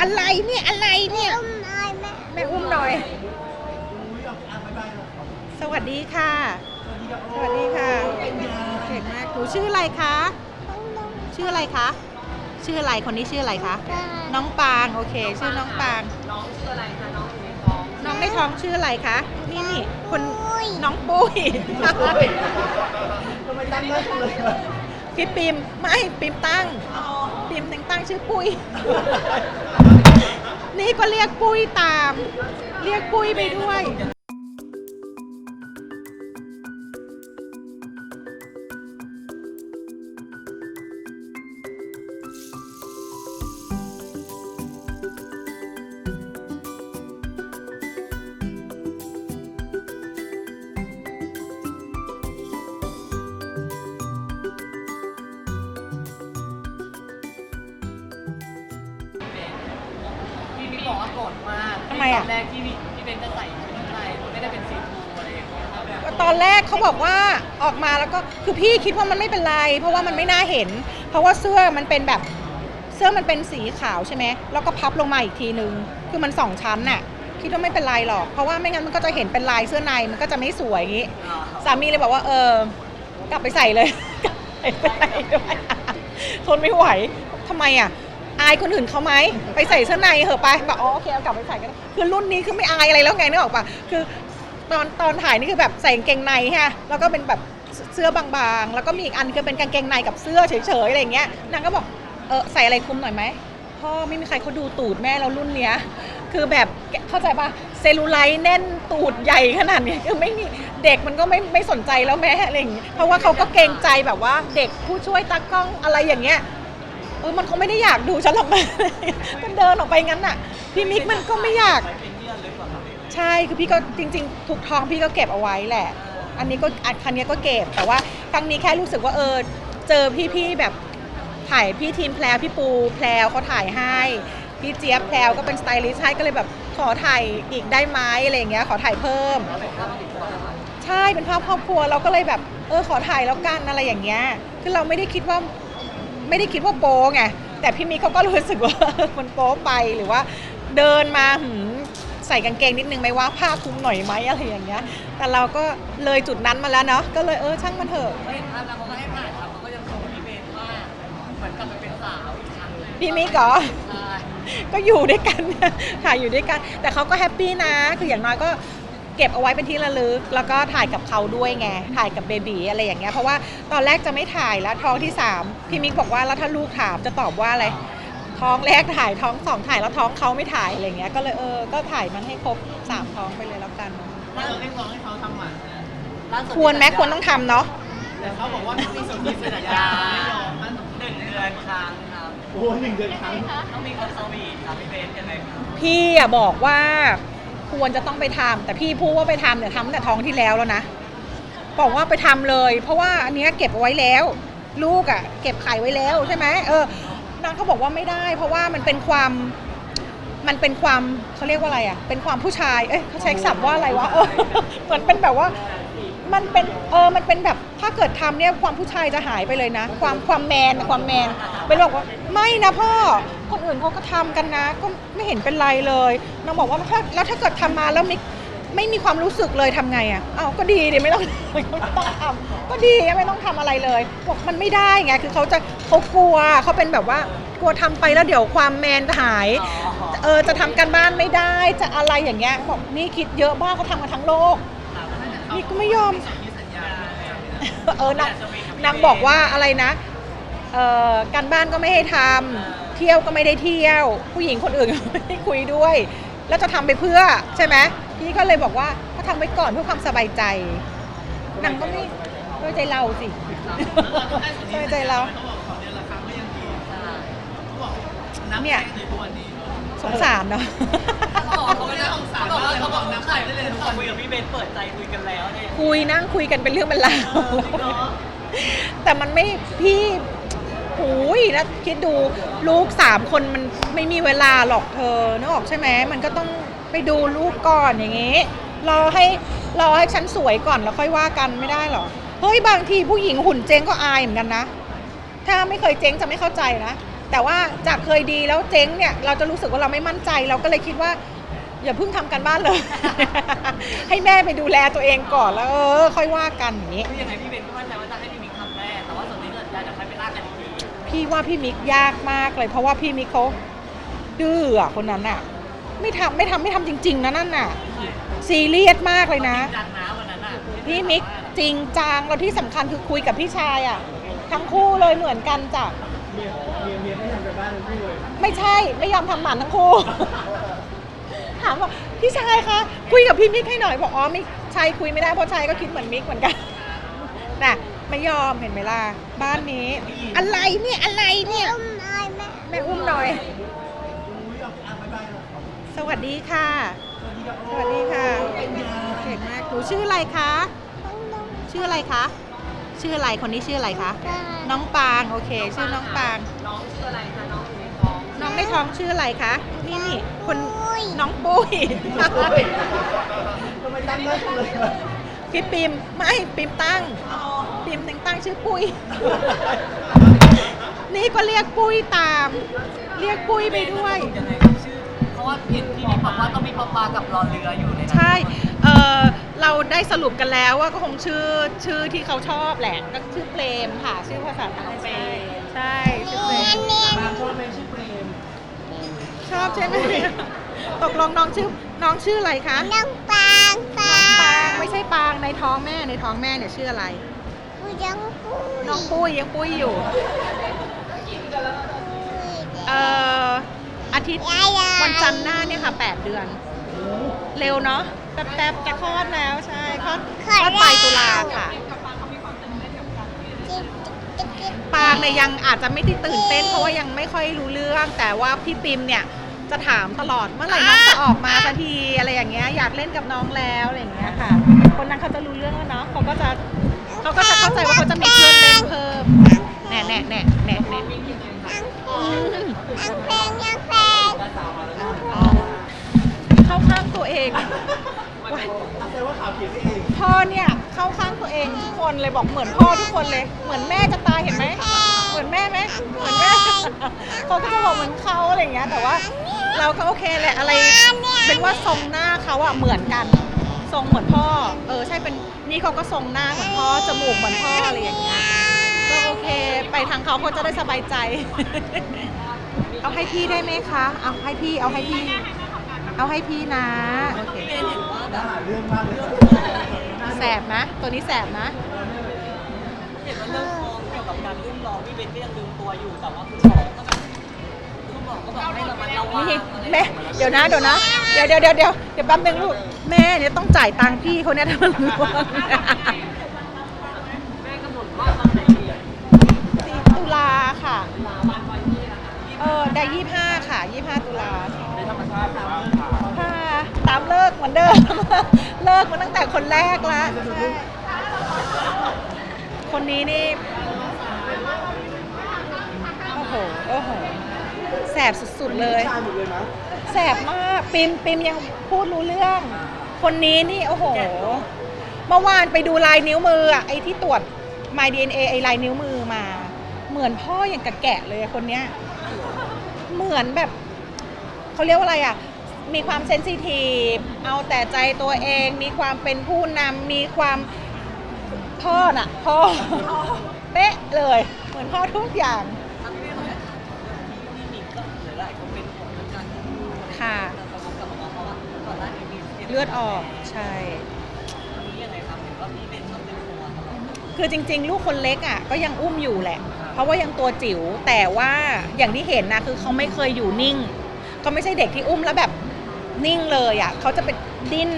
อะไรเนี่ยอะไรเนี่ยอุ้มหน่อยแม่แม่อุ้มหน่อย สวัสดีค่ะ สวัสดีค่ะเก่งมากหนูชื่ออะไรคะต้องต้องชื่ออะไรคะชื่ออะไรคนนี้ชื่ออะไรคะได้น้องปางโอเค ชื่อน้องปางน้องชื่ออะไรคะน้องอยู่ในท้องน้องในท้องชื่ออะไรคะนี่นี่คนอุ้ยน้องปุ้ยทำไมตั้งได้เลยพี่ปิมไม่ปิมตั้ง ปิมตั้งชื่อปุ้ย นี่ก็เรียกปุ้ยตาม เรียกปุ้ยไปด้วย บอกว่าออกมาแล้วก็คือพี่คิดว่ามันไม่เป็นไร เพราะว่ามันไม่น่าเห็น เพราะว่าเสื้อมันเป็นแบบเสื้อมันเป็นสีขาวใช่ไหมแล้วก็พับลงมาอีกทีนึง คือมันสองชั้นน่ะ คิดว่าไม่เป็นไรหรอก เพราะว่าไม่งั้นมันก็จะเห็นเป็นลายเสื้อในมันก็จะไม่สวยอย่างงี้อ่าสามีเลยบอกว่าเออกลับไปใส่เลยกลับไปใส่ด้วยทนไม่ไหวทำไมอะอายคนอื่นเขาไหมไปใส่เสื้อในเหอะไปบอกอ๋อโอเคเอากลับไปใส่กันคือรุ่นนี้คือไม่อายอะไรแล้วไงนึกออกปะคือ ตอนตอนถ่ายนี่คือแบบใส่กางเกงในฮะแล้วก็เป็นแบบเสื้อบางๆ แล้วก็มีอีกอันคือเป็นกางเกงในกับเสื้อเฉยๆอะไรเงี้ยนางก็บอกเออใส่อะไรคลุมหน่อยไหมพ่อไม่มีใครเขาดูตูดแม่เรารุ่นเนี้ย คือแบบเข้าใจปะเซลลูไลท์แน่นตูดใหญ่ขนาดเนี้ยคือไม่มีเด็กมันก็ไม่ไม่สนใจแล้วแม่อะไรอย่างเงี้ยเพราะว่าเขาก็เกรงใจแบบว่าเด็กผู้ช่วยตากล้องอะไรอย่างเงี้ยเออมันคงไม่ได้อยากดูฉันหรอกนะก็เดินออกไปงั้นน่ะพี่มิกมันก็ไม่อยาก ใช่คือพี่ก็จริง ๆ ทุกท้องพี่ก็เก็บเอาไว้แหละ อันนี้ก็อันครั้งนี้ก็เก็บ แต่ว่าครั้งนี้แค่รู้สึกว่าเออเจอพี่ๆแบบถ่ายพี่ทีมแพลวพี่ปูแพลวเขาถ่ายให้ พี่เจี๊ยบแพลวก็เป็นสไตลิสต์ให้ก็เลยแบบขอถ่ายอีกได้ไหมอะไรอย่างเงี้ยขอถ่ายเพิ่ม ใช่เป็นภาพครอบครัวเราก็เลยแบบเออขอถ่ายแล้วกันอะไรอย่างเงี้ยคือเราไม่ได้คิดว่าไม่ได้คิดว่าโป๊ไงแต่พี่มิกเขาก็รู้สึกว่า มันโป๊ไปหรือว่า เดินมาหืม ใส่กางเกงนิดนึงไหมว่าผ้าคลุมหน่อยไหมอะไรอย่างเงี้ย แต่เราก็เลยจุดนั้นมาแล้วเนาะก็เลยเออช่างมันเถอะเขาเห็นภาพแล้วเขาก็ให้ถ่ายทำเขาก็ยังชมพี่เบนว่าเหมือนกลับไปเป็นสาวอีกครั้งหนึ่งพี่มิกเหรอ ใช่ก็อยู่ด้วยกันถ่ายอยู่ด้วยกัน แต่เขาก็แฮปปี้นะ คืออย่างน้อยก็เก็บเอาไว้เป็นที่ระลึก แล้วก็ถ่ายกับเขาด้วยไง ถ่ายกับเบบีอะไรอย่างเงี้ย เพราะว่าตอนแรกจะไม่ถ่ายแล้วท้องที่สามพี่มิกบอกว่าแล้วถ้าลูกถามจะตอบว่าอะไร ท้องแรกถ่ายท้องสองถ่ายแล้วท้องเขาไม่ถ่ายอะไรเงี้ยก็เลยเออก็ถ่ายมันให้ครบสามท้องไปเลยแล้วกันถ้าเราเรียกร้องให้เขาทำหมันนะล่าสุดควรไหมควรต้องทำเนาะแต่เขาบอกว่าต้องมีสนธิสัญญาไม่ยอมมันหนึ่งเดือนครั้งครับโอ้ยหนึ่งเดือนครั้งต้องมีคอนเสิร์ตครับพี่เบนยังไงครับพี่อะบอกว่าควรจะต้องไปทำแต่พี่พูดว่าไปทำเนี่ยทำตั้งแต่ท้องที่แล้วแล้วนะบอกว่าไปทำเลย เพราะว่าอันเนี้ยเก็บเอาไว้แล้ว ลูกอะเก็บไข่ไว้แล้วใช่ไหมเออ นางก็บอกว่าไม่ได้ เพราะว่ามันเป็นความมันเป็นความเขาเรียกว่าอะไรอะ เป็นความผู้ชาย เอ้ยเขาใช้ศัพท์ว่าอะไรวะเออเหมือนเป็นแบบว่า มันเป็นเออ มันเป็นแบบถ้าเกิดทำเนี่ยความผู้ชายจะหายไปเลยนะ ความความแมนความแมนเป็นบอกว่าไม่นะพ่อคนอื่นเขาก็ทำกันนะ ก็ไม่เห็นเป็นไรเลยนางบอกว่าถ้าแล้วถ้าเกิดทำมาแล้วมิก ไม่มีความรู้สึกเลยทำไงอะอ้าวก็ดีดิไม่ต้องไม่ต้องทำก็ดีไม่ต้องทำอะไรเลยบอกมันไม่ได้ไงคือเขาจะเขากลัวเขาเป็นแบบว่ากลัวทำไปแล้วเดี๋ยวความแมนหายเออจะทำการบ้านไม่ได้จะอะไรอย่างเงี้ยบอกนี่คิดเยอะมากเขาทำกันทั้งโลกนี่ก็ไม่ยอมเออนางนางบอกว่าอะไรนะเอ่อการบ้านก็ไม่ให้ทำเที่ยวก็ไม่ได้เที่ยว ผู้หญิงคนอื่นก็ไม่ได้คุยด้วย แล้วจะทำไปเพื่อใช่ไหม พี่ก็เลยบอกว่าก็ทำไว้ก่อนเพื่อความสบายใจนางก็ไม่ไว้ใจเราสิไว้ใจเราเขาบอกขอเดือนละครั้งก็ยังดีเขาบอกนับเนี่ยแค่ในทุกวันนี้สงสารเนาะเขาบอกเขาไม่ได้สงสารเขาบอกเขาบอกน้ำไข่ได้เลยเขาคุยกับพี่เบนเปิดใจคุยกันแล้วเนี่ยคุยนั่งคุยกันเป็นเรื่องเป็นราวจริงเหรอแต่มันไม่พี่หูยนะคิดดูลูกสามคนมันไม่มีเวลาหรอกเธอนึกออกใช่ไหมมันก็ต้อง ไปดูลูกก่อนอย่างงี้รอให้รอให้ฉันสวยก่อนแล้วค่อยว่ากันไม่ได้หรอเฮ้ยบางทีผู้หญิงหุ่นเจ๊งก็อายเหมือนกันนะ ถ้าไม่เคยเจ๊งจะไม่เข้าใจนะแต่ว่าจากเคยดีแล้วเจ๊งเนี่ยเราจะรู้สึกว่าเราไม่มั่นใจ เราก็เลยคิดว่า อย่าเพิ่งทำกันบ้านเลย ให้แม่ไปดูแลตัวเองก่อนแล้วเออค่อยว่ากันอย่างนี้คือยังไงพี่เบนก็มั่นใจว่าจะให้พี่มิกทำแน่แต่ว่าส่วนนี้เราอยากจะให้ไปลากกันอีกทีพี่ว่าพี่มิกยากมากเลย เพราะว่าพี่มิกเขาดื้ออะคนนั้นอะ ไม่ทำไม่ทำไม่ทำจริง ๆ นะนั่นน่ะ ซีเรียสมากเลยนะ จัดนะวันนั้นอะพี่มิกจริงจังแล้วที่สำคัญคือคุยกับพี่ชายอะทั้งคู่เลยเหมือนกันจ้ะเมียเมียเมียไม่ทำกันบ้านทั้งคู่เลยไม่ใช่ไม่ยอมทำหมันทั้งคู่ ถามว่าพี่ชายคะคุยกับพี่มิกให้หน่อยบอกอ๋อไม่ชายคุยไม่ได้เพราะชายก็คิดเหมือนมิกเหมือนกันน่ะไม่ยอมเห็นไหมล่ะบ้านนี้ อะไรเนี่ยอะไรเนี่ยแม่อุ้มหน่อยอุ้ยเอาอะบ๊ายบายเลย สวัสดีค่ะ สวัสดีค่ะ เก่งมาก หนูชื่ออะไรคะ ชื่ออะไรคะ ชื่ออะไร คนนี้ชื่ออะไรคะ น้องปาง โอเค ชื่อน้องปาง น้องชื่ออะไรคะน้องในท้อง น้องในท้องชื่ออะไรคะ นี่นี่คนน้องปุ้ยทำไมตั้งได้เลยพี่ปิมไม่ปิมตั้งปิมแต่งตั้งชื่อปุ้ย นี่ก็เรียกปุ้ยตาม เรียกปุ้ยไปด้วย ว่าเห็นพี่มิกบอกว่าต้องมีปอปลากับรอเรืออยู่ในนั้นใช่เออเราได้สรุปกันแล้วว่าก็คงชื่อชื่อที่เขาชอบแหละก็ชื่อเปรมค่ะ ชื่อภาษาไทยใช่ใช่ชื่อเปรมบางชอบไหมชื่อเปรมชอบใช่ไหมตกลงน้องชื่อน้องชื่ออะไรคะน้องปางปาปางไม่ใช่ปางในท้องแม่ในท้องแม่เนี่ยชื่ออะไรผู้ยังผู้น้องปุ้ยยังปุ้ยอยู่เอ่อ อาทิตย์วันจันทร์หน้าเนี่ยค่ะ 8 เดือน เร็วเนาะแป๊บๆจะคลอดแล้วใช่คลอดคลอดปลายตุลาค่ะปางเนี่ยยังอาจจะไม่ได้ตื่นเต้นเพราะว่ายังไม่ค่อยรู้เรื่อง แต่ว่าพี่ปิมเนี่ยจะถามตลอดเมื่อไหร่น้องจะออกมาสักทีอะไรอย่างเงี้ยอยากเล่นกับน้องแล้วอะไรอย่างเงี้ยค่ะ คนนั้นเขาจะรู้เรื่องแล้วเนาะเขาก็จะเขาก็จะเข้าใจว่าเขาจะมีเพื่อนเล่นเพิ่มแน่แน่แน่แน่แน่อืมยัง เพลงยังเพลงเข้าข้างตัวเองว้ายแต่ว่าข่าวเขียนไม่เองพ่อเนี่ยเข้าข้างตัวเองทุกคนเลยบอกเหมือนพ่อทุกคนเลย เหมือนแม่จะตายเห็นไหมเหมือนแม่ไหมเหมือนแม่เขาก็จะบอกเหมือนเขาอะไรอย่างเงี้ย แต่ว่า เราก็โอเคแหละอะไรเป็นว่าทรงหน้าเขาอะเหมือนกันทรงเหมือนพ่อ เออใช่เป็นนี่เขาก็ทรงหน้าเหมือนพ่อจมูกเหมือนพ่ออะไรอย่างเงี้ยก็โอ เค ไปทางเขาเขาจะได้สบายใจ เอาให้พี่ได้ไหมคะ เอาให้พี่ เอาให้พี่ เอาให้พี่นะ โอเคพี่เบนเห็นว่าแบน่าบหาเรื่องมากเลยแสบนะ ตัวนี้แสบนะ เห็นว่าเรื่องท้องเกี่ยวกับการอุ้มน้องพี่เบนก็ยังลืมตัวอยู่แต่ว่าคุณหมอก็แบบคุณหมอก็บอกให้ระมัดระวังนี่อะไรแม่เดี๋ยวนะเดี๋ยวนะเดี๋ยวเดี๋ยวเดี๋ยวเดี๋ยวเดี๋ยวแป๊บนึงลูก แม่เนี่ยต้องจ่ายตังค์พี่เขาเนี่ยถ้ามันรู้ว่า แม่กำหนดว่าตอนไหนดีอะ ตุลาค่ะ เออได้ยี่ห้าค่ะยี่ห้าตุลาค่ะตามเลิกเหมือนเดิม เลิกมาตั้งแต่คนแรกแล้วใช่คนนี้นี่ โอ้โห โอ้โห แสบสุดๆเลย ชายหมดเลยนะแสบมาก ปิมปิมยังพูดรู้เรื่อง คนนี้นี่โอ้โห เมื่อวานไปดูลายนิ้วมืออะไอ้ที่ตรวจ My DNA ไอ้ลายนิ้วมือมา เหมือนพ่ออย่างกับแกะเลยอะคนเนี้ย เหมือนแบบเขาเรียกว่าอะไรอะ มีความเซนซิทีฟเอาแต่ใจตัวเอง มีความเป็นผู้นำมีความพ่อน่ะพ่อเป๊ะเลย เหมือนพ่อทุกอย่างทั้งที่ของพี่มิกก็หลายๆคนเป็นห่วงเรื่องการที่ลูกค่ะแต่ผมกลับมาเพราะว่าก่อนหน้านี้มีเลือดออกใช่วันนี้ยังไงครับเห็นว่าพี่เบนชอบเป็นห่วงตลอดคือจริง ๆ ลูกคนเล็กอะก็ยังอุ้มอยู่แหละ เพราะว่ายังตัวจิ๋วแต่ว่าอย่างที่เห็นนะคือเขาไม่เคยอยู่นิ่งเขาไม่ใช่เด็กที่อุ้มแล้วแบบนิ่งเลยอะเขาจะเป็นดิ้น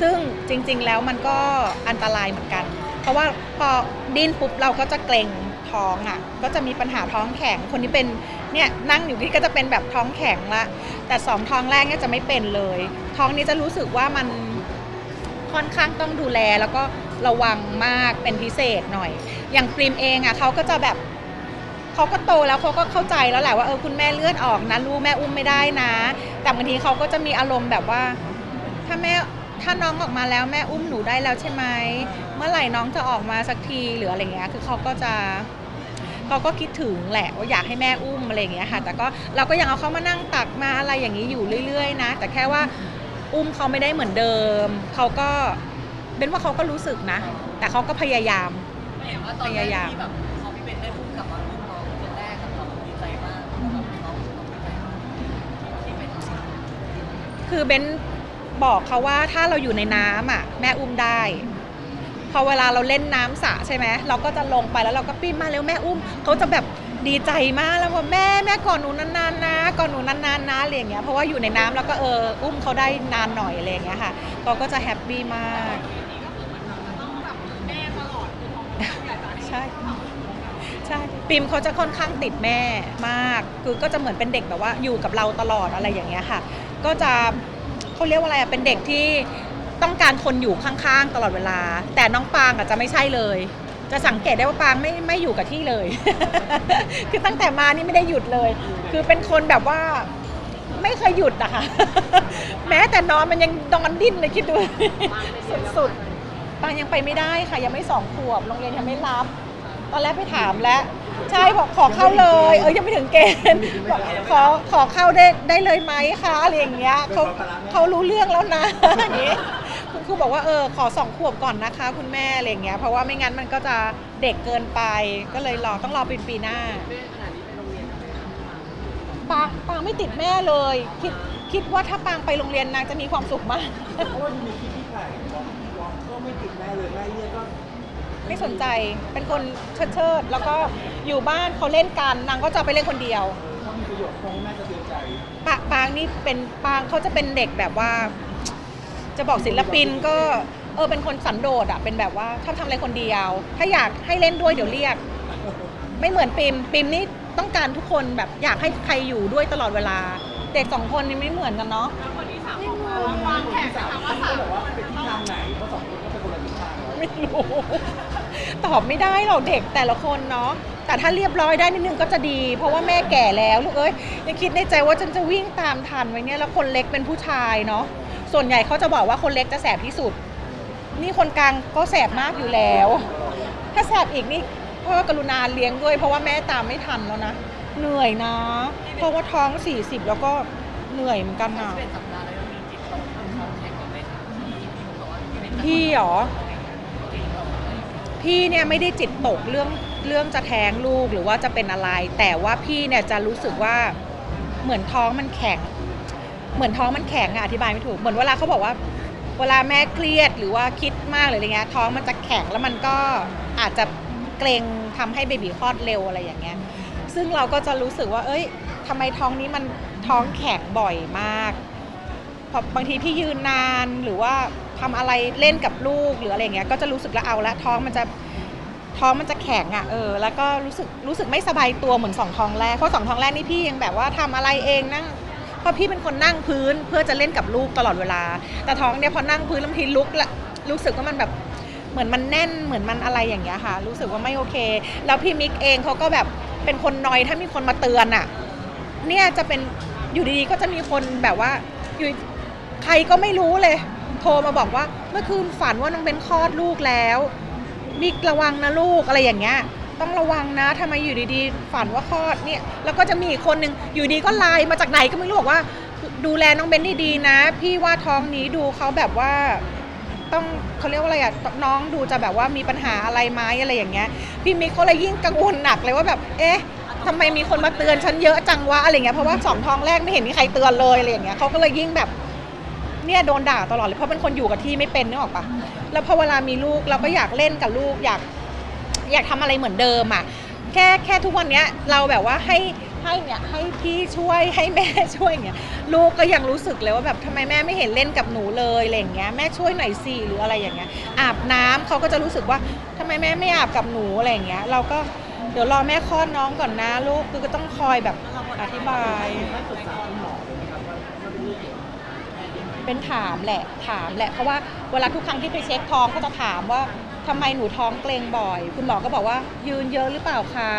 ซึ่งจริง ๆ แล้วมันก็อันตรายเหมือนกัน เพราะว่าพอดิ้นปุ๊บเราก็จะเกรงท้องอะ ก็จะมีปัญหาท้องแข็งคนที่เป็นเนี่ยนั่งอยู่ที่ก็จะเป็นแบบท้องแข็งละแต่สองท้องแรกเนี่ยจะไม่เป็นเลย ท้องนี้จะรู้สึกว่ามันค่อนข้างต้องดูแลแล้วก็ระวังมากเป็นพิเศษหน่อย อย่างปริมเองอะเขาก็จะแบบ เขาก็โตแล้วเขาก็เข้าใจแล้วแหละว่าเออคุณแม่เลือดออกนะลูกแม่อุ้มไม่ได้นะ แต่บางทีเขาก็จะมีอารมณ์แบบว่า ถ้าแม่ถ้าน้องออกมาแล้วแม่อุ้มหนูได้แล้วใช่ไหมเมื่อไหร่น้องจะออกมาสักทีหรืออะไรเงี้ยคือเขาก็จะเขาก็คิดถึงแหละว่าอยากให้แม่อุ้มอะไรอย่างเงี้ยค่ะแต่ก็เราก็ยังเอาเขามานั่งตักมาอะไรอย่างนี้อยู่เรื่อยๆ นะ แต่แค่ว่าอุ้มเขาไม่ได้เหมือนเดิมเขาก็เป็นว่าเขาก็รู้สึกนะ แต่เขาก็พยายามเห็นว่าต คือเบนบอกเขาว่าถ้าเราอยู่ในน้ำอะ แม่อุ้มได้ พอเวลาเราเล่นน้ำสระใช่ไหมเราก็จะลงไปแล้วเราก็ปิ้นมาเร็วแม่อุ้มเขาจะแบบดีใจมากแล้วว่าแม่แม่ก่อนหนูนานๆนะก่อนหนูนานๆนะอะไรอย่างเงี้ยเพราะว่าอยู่ในน้ำแล้วก็เอออุ้มเขาได้นานหน่อยอะไรอย่างเงี้ยค่ะเขาก็จะแฮปปี้มาก ใช่ ใช่ปิมเขาจะค่อนข้างติดแม่มาก คือก็จะเหมือนเป็นเด็กแบบว่าอยู่กับเราตลอดอะไรอย่างเงี้ยค่ะ ก็จะเขาเรียกว่าอะไรอะเป็นเด็กที่ต้องการคนอยู่ข้างๆ ตลอดเวลา แต่น้องปางอะจะไม่ใช่เลย จะสังเกตได้ว่าปางไม่ไม่อยู่กับที่เลย คือตั้งแต่มานี่ไม่ได้หยุดเลย คือเป็นคนแบบว่าไม่เคยหยุดอะค่ะ แม้แต่นอนมันยังนอนดิ้นเลยคิดดูสุดๆปางยังไปไม่ได้ค่ะ ยังไม่สองขวบโรงเรียนยังไม่รับ ตอนแรกไปถามแล้ว ใช่บอกขอเข้าเลย เออยังไม่ถึงเกณฑ์บอกขอขอเข้าได้ได้เลยไหมคะอะไรอย่างเงี้ยเขาเขารู้เรื่องแล้วนะอย่างงี้คุณครูบอกว่าเออขอสองขวบก่อนนะคะ คุณแม่อะไรอย่างเงี้ยเพราะว่าไม่งั้นมันก็จะเด็กเกินไปก็เลยรอต้องรอป็นปีหน้าปางปางไม่ติดแม่เลย คิดคิดว่าถ้าปางไปโรงเรียนนางจะมีความสุขมากเพราะว่ามีคลิปที่ถ่ายก็ไม่ติดแม่เลยแม่เรียกก็ ไม่สนใจเป็นคนเชิดเชิดๆแล้วก็อยู่บ้านเขาเล่นกันนางก็จะไปเล่นคนเดียวถ้ามีประโยชน์คงแม่จะเตือนใจปะปางนี่เป็นปางเขาจะเป็นเด็กแบบว่า จะบอกศิลปินก็เออเป็นคนสันโดษอะเป็นแบบว่าชอบทำอะไรคนเดียว ถ้าอยากให้เล่นด้วยเดี๋ยวเรียก ไม่เหมือนปิมปิมนี่ต้องการทุกคนแบบอยากให้ใครอยู่ด้วยตลอดเวลา เด็กสองคนนี่ไม่เหมือนกันเนาะวางแผนนะคะว่าเขาบอกว่าเป็นทิศทางไหนเพราะสองคนก็เป็นคนละทิศทางแล้วไม่รู้ต อบไม่ได้หรอกเด็กแต่ละคนเนาะแต่ถ้าเรียบร้อยได้นิดนึงก็จะดี เพราะว่าแม่แก่แล้วลูกเอ้ยยังคิดในใจว่าฉันจะวิ่งตามทันไว้เนี่ยแล้วคนเล็กเป็นผู้ชายเนาะส่วนใหญ่เขาจะบอกว่าคนเล็กจะแสบที่สุด นี่คนกลางก็แสบมากอยู่แล้ว ถ้าแสบอีกนี่พ่อกรุณาเลี้ยงด้วย เพราะว่าแม่ตามไม่ทันแล้วนะเหนื่อยนะ เพราะว่าท้อง 40 แล้วก็เหนื่อยเหมือนกันนะเป็นสัปดาห์แล้วมีจิตตกทางท้องแข็งกันไหมคะพี่หรอ พี่เนี่ยไม่ได้จิตตกเรื่องเรื่องจะแท้งลูกหรือว่าจะเป็นอะไร แต่ว่าพี่เนี่ยจะรู้สึกว่าเหมือนท้องมันแข็ง เหมือนท้องมันแข็งอะอธิบายไม่ถูกเหมือนเวลาเขาบอกว่า เวลาแม่เครียดหรือว่าคิดมากหรืออะไรเงี้ยท้องมันจะแข็งแล้วมันก็อาจจะเกรงทำให้เบบีคลอดเร็วอะไรอย่างเงี้ยซึ่งเราก็จะรู้สึกว่า เอ้ยทำไมท้องนี้มันท้องแข็งบ่อยมากพอบางทีพี่ยืนนานหรือว่า ทำอะไรเล่นกับลูกหรืออะไรเงี้ยก็จะรู้สึกแล้วเอาละท้องมันจะท้องมันจะแข็งอะ่ะเออแล้วก็รู้สึกรู้สึกไม่สบายตัวเหมือนสองท้องแรกเพราะสองท้องแรกนี่พี่ยังแบบว่าทำอะไรเองนั่งเพราะพี่เป็นคนนั่งพื้นเพื่อจะเล่นกับลูกตลอดเวลา แต่ท้องเนี่ยพอนั่งพื้นแล้วบางทีลุกละรู้สึกว่ามันแบบเหมือนมันแน่นเหมือนมันอะไรอย่างเงี้ยค่ะ รู้สึกว่าไม่โอเค แล้วพี่มิกเองเขาก็แบบเป็นคนนอยถ้ามีคนมาเตือนอะเนี่ยจะเป็นอยู่ดีๆก็จะมีคนแบบว่าอยู่ใครก็ไม่รู้เลย โทรมาบอกว่า เมื่อคืนฝันว่าน้องเบนคลอดลูกแล้วมิกระวังนะลูกอะไรอย่างเงี้ย ต้องระวังนะทำไมอยู่ดีๆ ฝันว่าคลอดเนี่ย แล้วก็จะมีอีกคนหนึ่งอยู่ดีก็ไลน์มาจากไหนก็ไม่รู้บอกว่า ดูแลน้องเบนดีๆนะ พี่ว่าท้องนี้ดูเขาแบบว่าต้องเขาเรียกว่าอะไรอะน้องดูจะแบบว่ามีปัญหาอะไรไหมอะไรอย่างเงี้ยพี่มิกเขาเลยยิ่งกังวลหนักเลยว่าแบบ เอ๊ะทำไมมีคนมาเตือนฉันเยอะจังวะอะไรเงี้ยเพราะว่าสองท้องแรกไม่เห็นมีใครเตือนเลยอะไรอย่างเงี้ยเขาก็เลยยิ่งแบบ เนี่ยโดนด่าตลอดเลยเพราะเป็นคนอยู่กับที่ไม่เป็นนึกออกปะแล้วพอเวลามีลูกเราก็อยากเล่นกับลูกอยากอยากทำอะไรเหมือนเดิมอะแค่แค่ทุกวันเนี้ยเราแบบว่าให้ให้เนี่ยให้พี่ช่วยให้แม่ช่วยอย่างเงี้ยลูกก็ยังรู้สึกเลยว่าแบบทำไมแม่ไม่เห็นเล่นกับหนูเลยอะไรอย่างเงี้ยแม่ช่วยหน่อยสิหรืออะไรอย่างเงี้ยอาบน้ำเขาก็จะรู้สึกว่าทำไมแม่ไม่อาบกับหนูอะไรอย่างเงี้ยเราก็เดี๋ยวรอแม่คลอดน้องก่อนนะลูกคือก็ต้องคอยแบบอธิบาย เป็นถามแหละถามแหละเพราะว่าเวลาทุกครั้งที่ไปเช็คท้องก็จะถามว่าทำไมหนูท้องเกรงบ่อย คุณหมอก็บอกว่ายืนเยอะหรือเปล่าคะ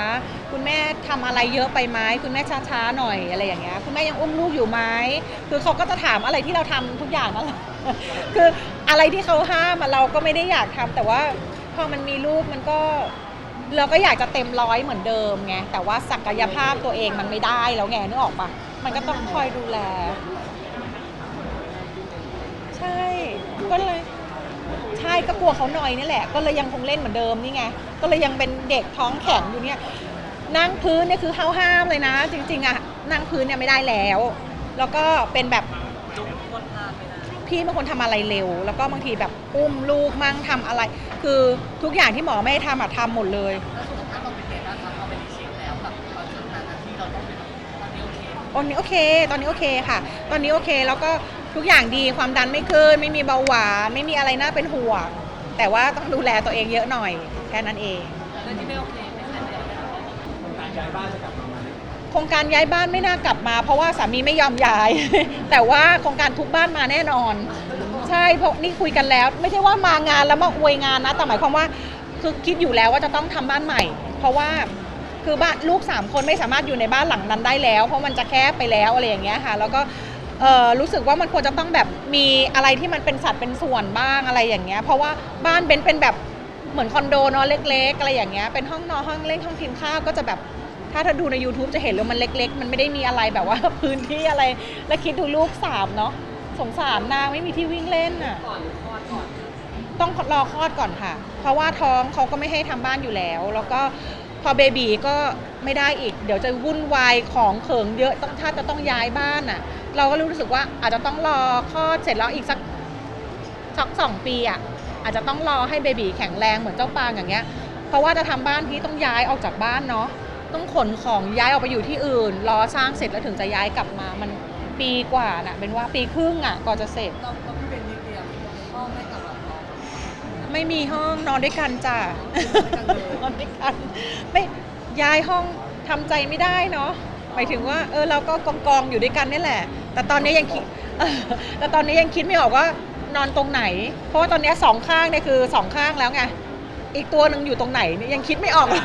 คุณแม่ทำอะไรเยอะไปไหมคุณแม่ช้าๆหน่อยอะไรอย่างเงี้ยคุณแม่ยังอุ้มลูกอยู่ไหมคือเขาก็จะถามอะไรที่เราทำทุกอย่างนั่นแหละ คืออะไรที่เขาห้ามอะเราก็ไม่ได้อยากทำแต่ว่าพอมันมีลูกมันก็ เราก็อยากจะเต็มร้อยเหมือนเดิมไงแต่ว่าศักยภาพตัวเองมันไม่ได้แล้วไงนึกออกปะมันก็ต้องคอยดูแล ใช่ ก็เลยใช่ก็กลัวเขาหน่อยนี่แหละ ก็เลยยังคงเล่นเหมือนเดิมนี่ไงก็เลยยังเป็นเด็กท้องแข็งอยู่เนี่ยนั่งพื้นเนี่ยคือห้ามเลยนะ จริงๆอะนั่งพื้นเนี่ยไม่ได้แล้ว แล้วก็เป็นแบบพี่เป็นคนทำอะไรเร็ว แล้วก็บางทีแบบอุ้มลูกมั่งทำอะไร คือทุกอย่างที่หมอไม่ให้ทำอะทำหมดเลย ตอนนี้โอเค ตอนนี้โอเคค่ะ ตอนนี้โอเคแล้วก็ทุกอย่างดีความดันไม่ขึ้น ไม่มีเบาหวานไม่มีอะไรน่าเป็นห่วง แต่ว่าต้องดูแลตัวเองเยอะหน่อยแค่นั้นเองแล้วที่ไม่โอเคไม่ใช่ไม่ได้ไม่ได้การย้ายบ้านจะกลับมาไหมโครงการย้ายบ้านไม่น่ากลับมา เพราะว่าสามีไม่ยอมย้าย แต่ว่าโครงการทุกบ้านมาแน่นอน ใช่เพราะนี่คุยกันแล้ว ไม่ใช่ว่ามางานแล้วมาอวยงานนะแต่หมายความว่าคือคิดอยู่แล้วว่าจะต้องทำบ้านใหม่ เพราะว่า คือบ้านลูกสามคนไม่สามารถอยู่ในบ้านหลังนั้นได้แล้ว เพราะมันจะแคบไปแล้วอะไรอย่างเงี้ยค่ะ แล้วก็เออรู้สึกว่ามันควรจะต้องแบบมีอะไรที่มันเป็นสัดเป็นส่วนบ้างอะไรอย่างเงี้ยเพราะว่าบ้านเบนเป็นแบบเหมือนคอนโดเนาะเล็ก ๆ อะไรอย่างเงี้ยเป็นห้องนอนห้องเล่นห้องกินข้าวก็จะแบบถ้าถ้าดูใน YouTube จะเห็นเลยมันเล็ก ๆ มันไม่ได้มีอะไรแบบว่าพื้นที่อะไร แล้วคิดดูลูกสามเนาะสงสารนางไม่มีที่วิ่งเล่นอะก่อนคลอดก่อนต้องรอคลอดก่อนค่ะ เพราะว่าท้องเขาก็ไม่ให้ทำบ้านอยู่แล้ว แล้วก็ พอเบบีก็ไม่ได้อีก เดี๋ยวจะวุ่นวายของเขิงเยอะต้องถ้าจะต้องย้ายบ้านอะ เราก็รู้สึกว่าอาจจะต้องรอคลอดเสร็จแล้วอีกสักสักสองปีอะอาจจะต้องรอให้เบบีแข็งแรงเหมือนเจ้าปางอย่างเงี้ย เพราะว่าจะทำบ้านที่ต้องย้ายออกจากบ้านเนาะต้องขนของย้ายออกไปอยู่ที่อื่น รอสร้างเสร็จแล้วถึงจะย้ายกลับมามันปีกว่าน่ะเป็นว่าปีครึ่งอะก่อนจะเสร็จเราเราไม่เป็นนิดเดียวพ่อไม่กลับหรอกน้อง ไม่มีห้องนอนด้วยกันจ้ะนอนด้วยกันไม่ย้ายห้องทำใจไม่ได้เนาะหมายถึงว่าเออเราก็กองกองๆอยู่ด้วยกันนี่แหละ แต่ตอนนี้ยังคิดเออแต่ตอนนี้ยังคิดไม่ออกว่านอนตรงไหน เพราะว่าตอนนี้สองข้างเนี่ยคือสองข้างแล้วไงอีกตัวหนึ่งอยู่ตรงไหนเนี่ยยังคิดไม่ออกเลย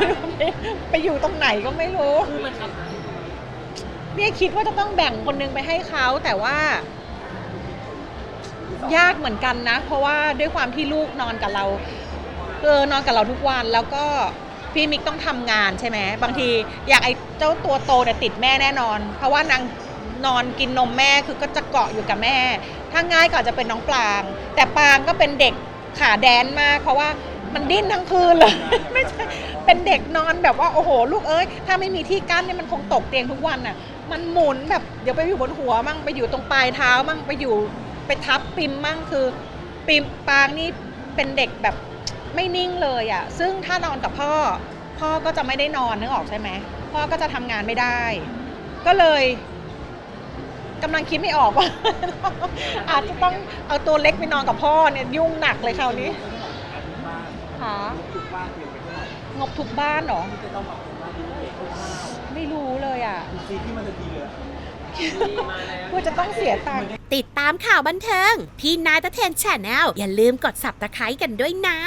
ไปอยู่ตรงไหนก็ไม่รู้คือมันครับเนี่ยคิดว่าจะต้องแบ่งคนนึงไปให้เขาแต่ว่า ยากเหมือนกันนะ เพราะว่าด้วยความที่ลูกนอนกับเราเออนอนกับเราทุกวันแล้วก็พี่มิกต้องทำงานใช่ไหมบางทีอย่างไอ้เจ้าตัวโตเนี่ยติดแม่แน่นอน เพราะว่านางนอนกินนมแม่คือก็จะเกาะอยู่กับแม่ ถ้าง่ายก็อาจจะเป็นน้องปลาง แต่ปลางก็เป็นเด็กขาแดนมาก เพราะว่ามันดิ้นทั้งคืนเลย ไม่ใช่เป็นเด็กนอนแบบว่าโอ้โห ลูกเอ้ยถ้าไม่มีที่กั้นเนี่ยมันคงตกเตียงทุกวันอะ มันหมุนแบบเดี๋ยวไปอยู่บนหัวมั่งไปอยู่ตรงปลายเท้ามั่งไปอยู่ ไปทับปิมมั่งคือปิมปางนี่เป็นเด็กแบบไม่นิ่งเลยอะ ซึ่งถ้านอนกับพ่อ พ่อก็จะไม่ได้นอนนึกออกใช่ไหมพ่อก็จะทำงานไม่ได้ ก็เลยกำลังคิดไม่ออกว่า อาจจะต้องเอาตัวเล็กไปนอนกับพ่อเนี่ยยุ่งหนักเลยคราวนี้บ้านค่ะทุกบ้านเตรียมไปเท่าไหร่งบทุกบ้านเหรอไม่รู้เลยอะซีที่มันจะดี กูจะต้องเสียตังค์ติดตามข่าวบันเทิง พี่นายตะเทนแชนแนลอย่าลืมกด subscribe กันด้วยนะ